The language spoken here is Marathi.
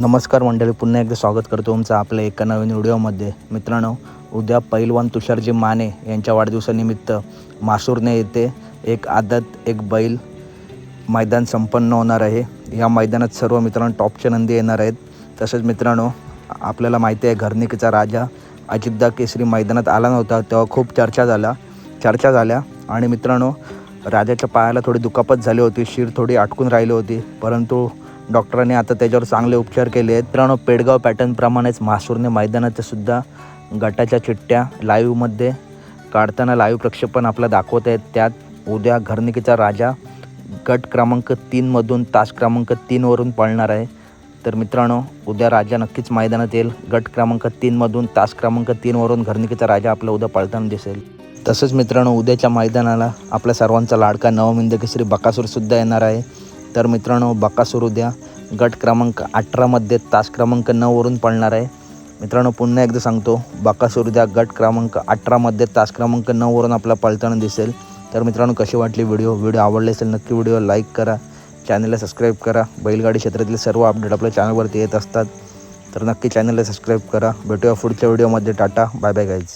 नमस्कार मंडळी पुन्हा एकदा स्वागत करतो तुमचं आपल्या एका नवीन व्हिडिओमध्ये. मित्रांनो उद्या पैलवान तुषारजी माने यांच्या वाढदिवसानिमित्त मासूरने येथे एक आदत एक बैल मैदान संपन्न होणार आहे. या मैदानात सर्व मित्रांनो टॉपचे नंदी येणार आहेत. तसेच मित्रांनो आपल्याला माहिती आहे घरनिकीचा राजा अजितदा केसरी मैदानात आला नव्हता तेव्हा खूप चर्चा झाला चर्चा झाल्या. आणि मित्रांनो राजाच्या पायाला थोडी दुखापत झाली होती शिर थोडी अटकून राहिली होती. परंतु डॉक्टरांनी आता त्याच्यावर चांगले उपचार केले आहेत. मित्रांनो पेडगाव पॅटर्नप्रमाणेच म्हासूरने मैदानाच्या सुद्धा गटाच्या चिठ्ठ्या लाईव्हमध्ये काढताना लाईव्ह प्रक्षेपण आपलं दाखवत आहेत. त्यात उद्या घरनिकीचा राजा गट क्रमांक तीनमधून तास क्रमांक तीनवरून पळणार आहे. तर मित्रांनो उद्या राजा नक्कीच मैदानात येईल. गट क्रमांक तीनमधून तास क्रमांक तीनवरून घरनिकीचा राजा आपला उद्या पळताना दिसेल. तसंच मित्रांनो उद्याच्या मैदानाला आपल्या सर्वांचा लाडका नवमिंद केसरी बकासूरसुद्धा येणार आहे. तर मित्रांनो बकासूर उद्या गट क्रमांक अठरामध्ये तास क्रमांक नऊवरून पळणार आहे. मित्रांनो पुन्हा एकदा सांगतो बकासूर उद्या गट क्रमांक अठरामध्ये तास क्रमांक नऊवरून आपला पळताना दिसेल. तर मित्रांनो कशी वाटली व्हिडिओ? व्हिडिओ आवडले असेल नक्की व्हिडिओ लाईक करा. चॅनलला सबस्क्राईब करा. बैलगाडी क्षेत्रातील सर्व अपडेट आपल्या चॅनलवरती येत असतात. तर नक्की चॅनलला सबस्क्राईब करा. भेटूया पुढच्या व्हिडिओमध्ये. टाटा. Bye bye guys